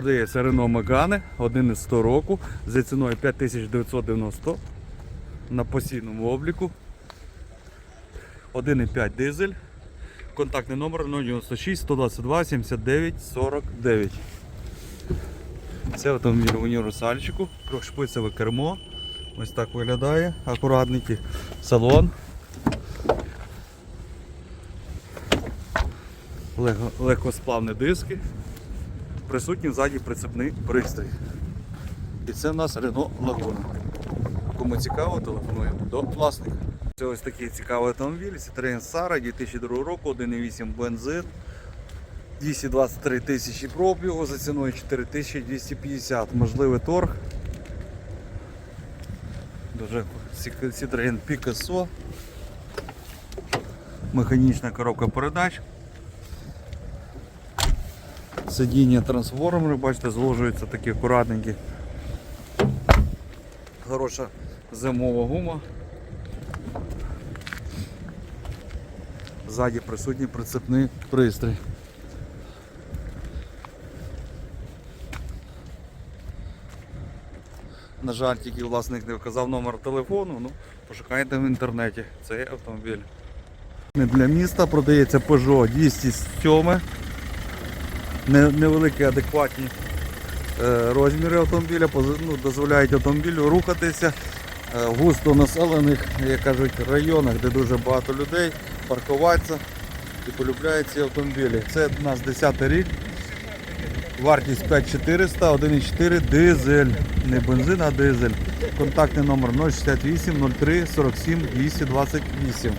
Продається один із 100 року, за ціною 5990 на постійному обліку. 1,5 дизель. Контактний номер 096 122 79 49. Це автомобіль в універсальчику, трьохшпицеве кермо. Ось так виглядає. Акуратненький салон. Легкосплавні диски. Присутній ззаді прицепний пристрій. І це в нас Renault Laguna. Кому цікаво, телефонуємо до власника. Це ось такий цікавий автомобіль Citroen Sara 2002 року, 1,8 бензин. 223 тисячі пробігу за ціною 4250. Можливий торг. Дуже Citroen Picasso. Механічна коробка передач. Сидіння трансформери, бачите, зложуються такі акуратненькі. Хороша зимова гума. Ззаді присутній прицепний пристрій. На жаль, тільки власник не вказав номер телефону, ну пошукайте в інтернеті цей автомобіль. Для міста продається Peugeot 207. Не- Невеликі адекватні е, розміри автомобіля, ну, дозволяють автомобілю рухатися е, в густо населених, як кажуть, районах, де дуже багато людей, паркуватися і полюбляють ці автомобілі. Це у нас 10 рік. Вартість 5400, 1,4 дизель. Не бензин, а дизель. Контактний номер 068 03 47 228.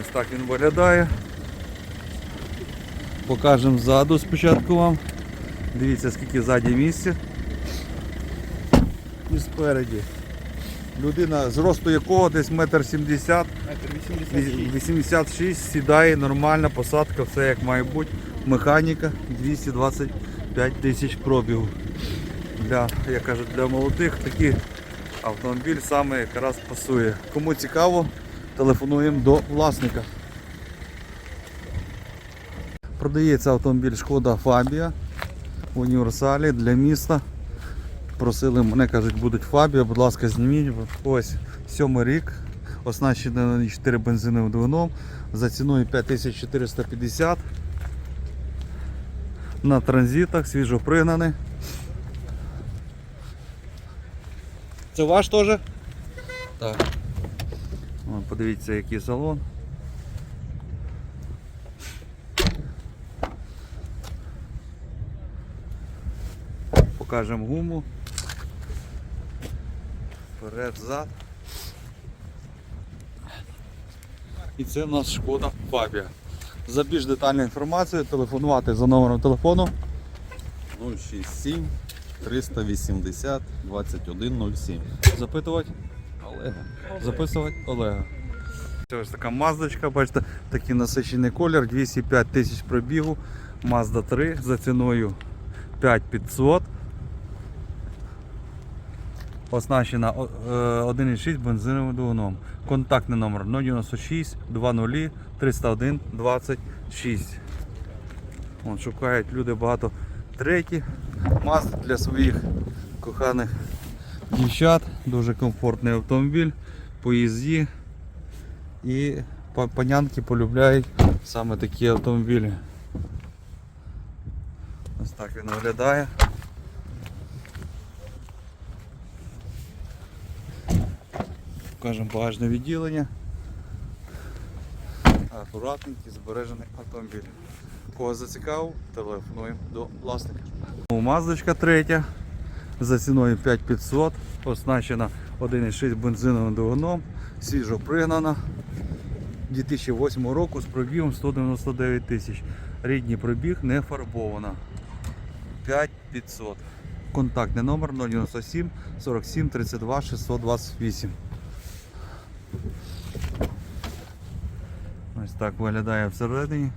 Ось так він виглядає. Покажемо ззаду спочатку вам. Дивіться, скільки ззаді місця. І спереді. Людина, зросту якого десь метр сімдесят, 86. 86 сідає, нормальна посадка, все як має бути. Механіка 225 тисяч пробігу. Для, як кажуть, для молодих такий автомобіль саме якраз пасує. Кому цікаво, телефонуємо до власника. Продається автомобіль Шкода Фабія в універсалі для міста. Просили мене, кажуть, будуть Фабія, будь ласка, зніміть. Ось сьомий рік, оснащений 4 бензиновим двигуном за ціною 5450. На транзитах, свіжо пригнаний. Це ваш теж? Так. О, подивіться, який салон. Покажемо гуму. Вперед, зад. І це в нас шкода Фабія. За більш детальну інформацію телефонувати за номером телефону. 067 380 2107. Запитувати, Олега. записувати Олега. Ось така маздочка, бачите, такий насичений колір, 205 тисяч пробігу, Mazda 3 за ціною 5500. Оснащена е, 1,6 бензиновим двигуном. Контактний номер 096 20 301 26. От, шукають люди багато треті. Mazda для своїх коханих дівчат. Дуже комфортний автомобіль по їзді. І па- панянки полюбляють саме такі автомобілі. Ось так він виглядає. Покажемо багажне відділення. Акуратненький, збережений автомобіль. Кого зацікавив, телефонуємо до власника. Маздочка третя за ціною 5500, оснащена 1,6 бензиновим двигуном, свіжо пригнана. 2008 року з пробігом 199 тисяч. Рідній пробіг не фарбована. 5500. Контактний номер 097 47 32 628. Ось так виглядає всередині.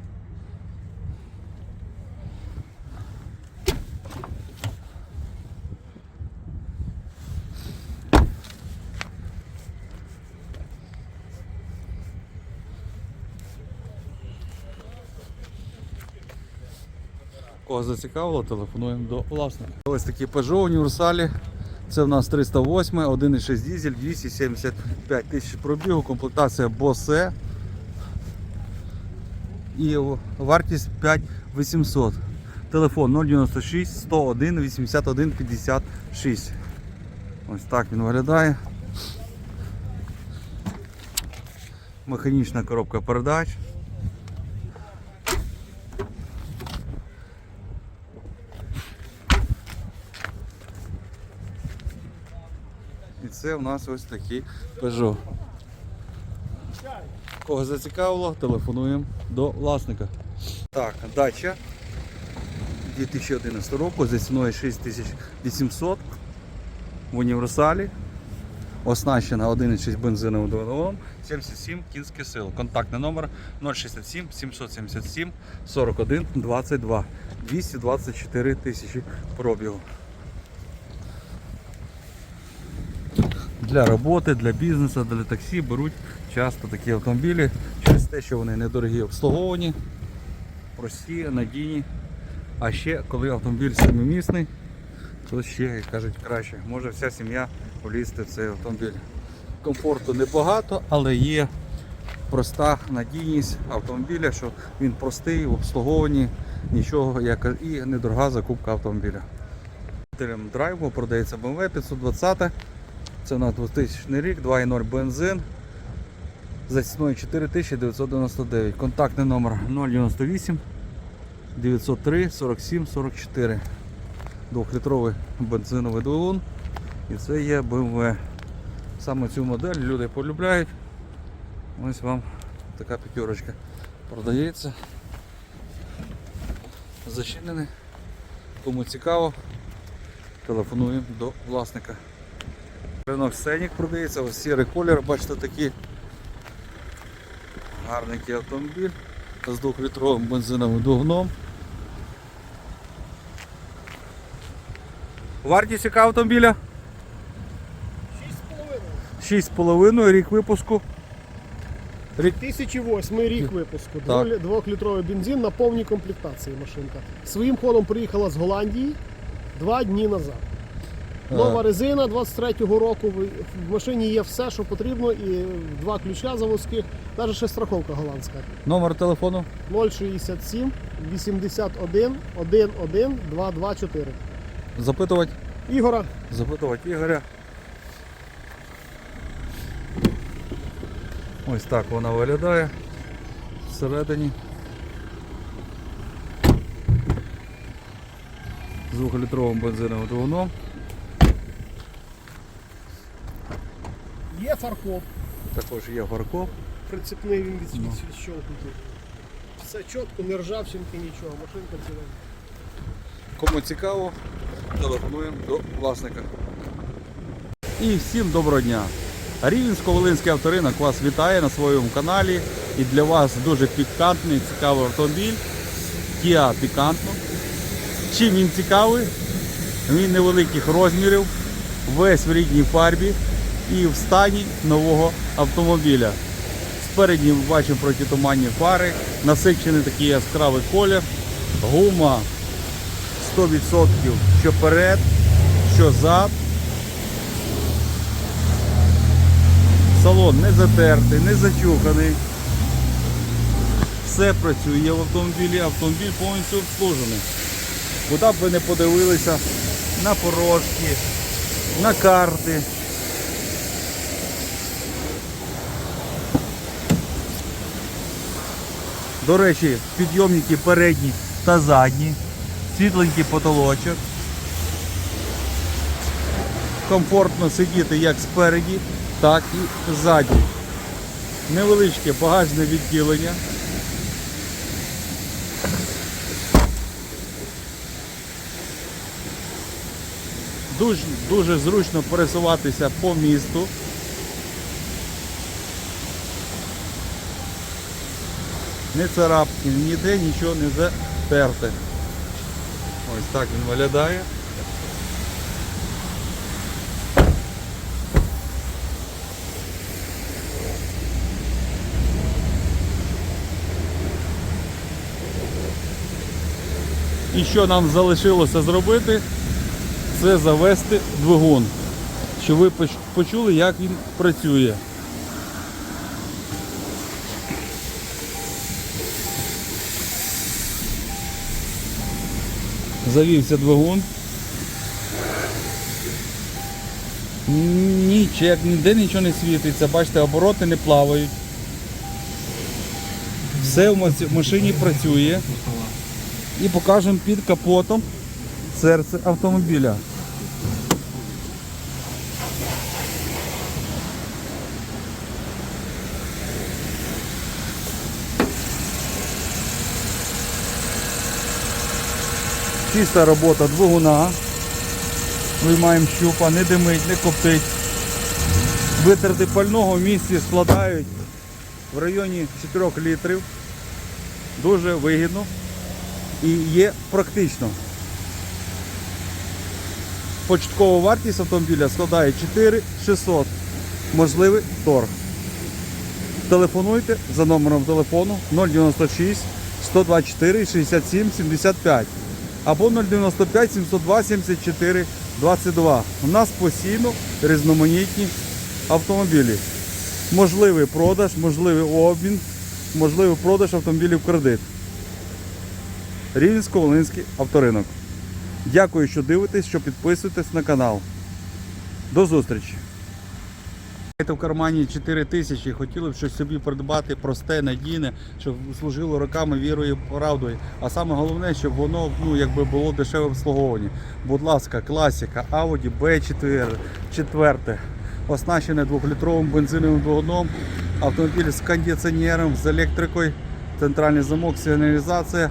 Кого зацікавило, телефонуємо до власника. Ось такі Peugeot універсалі. Це в нас 308, 1,6 дизель, 275 тисяч пробігу, комплектація Bose. І вартість 5800. Телефон 096 101 81 56. Ось так він виглядає. Механічна коробка передач. Це в нас ось такий Peugeot. Кого зацікавило, телефонуємо до власника. Так, дача 2011 року за ціною 6800 в універсалі. Оснащена 1,6 бензиновим двигуном, 77 кінських сил. Контактний номер 067 777 41 22 224 тисячі пробігу. Для роботи, для бізнесу, для таксі беруть часто такі автомобілі через те, що вони недорогі обслуговані, прості, надійні. А ще коли автомобіль семимісний, то ще, як кажуть, краще. Може вся сім'я влізти в цей автомобіль. Комфорту небагато, але є проста надійність автомобіля, що він простий в обслуговуванні, нічого як і недорога закупка автомобіля. Драйву продається BMW 520. Це у нас 2000 рік, 2.0 бензин. За ціною 4999. Контактний номер 098 903 47 44. Двохлітровий бензиновий двигун. І це є BMW. Саме цю модель люди полюбляють. Ось вам така п'ятерочка продається. Зачинений. Кому цікаво, телефонуємо до власника. Ринок Сенік продається, ось сірий колір, бачите такий гарненький автомобіль з 2-літровим бензиновим двигуном. Вартість яка автомобіля? 6,5 рік випуску. Рік 2008 рік випуску. Так. Двохлітровий бензин на повній комплектації машинка. Своїм ходом приїхала з Голландії два дні назад. Нова резина 23-го року. В в машині є все, що потрібно, і два ключа заводських, навіть ще страховка голландська. номер телефону 067 81 11 224. запитувати, Ігора, запитувати Ігоря. Ось так вона виглядає всередині. З 2-літровим бензиновим двигуном. є фаркоп. Також є фаркоп. Прицепний він від, Ну. від, відщолкнутий. Все чітко, не ржавчинки, нічого. Машинка ціла. Кому цікаво, телефонуємо до власника. І всім доброго дня! Рівненсько-Волинський авторинок вас вітає на своєму каналі. І для вас дуже пікантний, цікавий автомобіль Kia Picanto. Чим він цікавий? Він невеликих розмірів, весь в рідній фарбі і в стані нового автомобіля. Спереді ми бачимо протитуманні фари, насичений такий яскравий колір, гума 100% що перед, що зад. Салон не затертий, не зачуханий. Все працює в автомобілі, автомобіль повністю обслужений. Куди б ви не подивилися на порожки, на карти. До речі, підйомники передні та задні, світленький потолочок. Комфортно сидіти як спереді, так і ззаді. Невеличке багажне відділення. Дуже, дуже зручно пересуватися по місту. Не царапки, ніде нічого не затерте. Ось так він виглядає. І що нам залишилося зробити, це завести двигун. Щоб ви почули, як він працює. Завівся двигун. Ні, чек, ніде нічого не світиться. Бачите, обороти не плавають. Все в машині працює. І покажемо під капотом серце автомобіля. Чиста робота двигуна. Виймаємо щупа, не димить, не коптить. Витрати пального в місті складають в районі 4 літрів. Дуже вигідно і є практично. Початкова вартість автомобіля складає 4600. Можливий торг. Телефонуйте за номером телефону 096 124 67 75 або 095 702 74 22. У нас постійно різноманітні автомобілі. Можливий продаж, можливий обмін, можливий продаж автомобілів в кредит. Рівненсько-Волинський авторинок. Дякую, що дивитесь, що підписуєтесь на канал. До зустрічі! Маєте в кармані 4 тисячі, хотіли б щось собі придбати просте, надійне, щоб служило роками вірою і правдою. А саме головне, щоб воно ну, якби було дешеве обслуговування. Будь ласка, класика, Audi B4, 4, оснащене 2-літровим бензиновим двигуном, автомобіль з кондиціонером, з електрикою, центральний замок, сигналізація,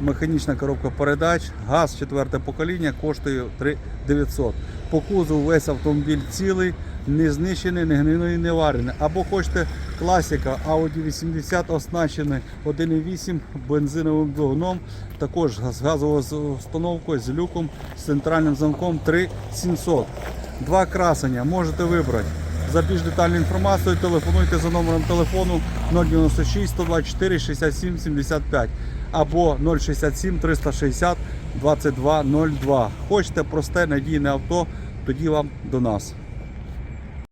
механічна коробка передач, газ 4 покоління коштує 3900. По кузову весь автомобіль цілий, не знищений, не гнилий, не варений. Або хочете класика Audi 80 оснащений 1.8 бензиновим двигуном, також з газовою установкою, з люком, з центральним замком 3700. Два красення можете вибрати. За більш детальною інформацією телефонуйте за номером телефону 096 124 67 75 або 067 360 2202. Хочете просте надійне авто, тоді вам до нас.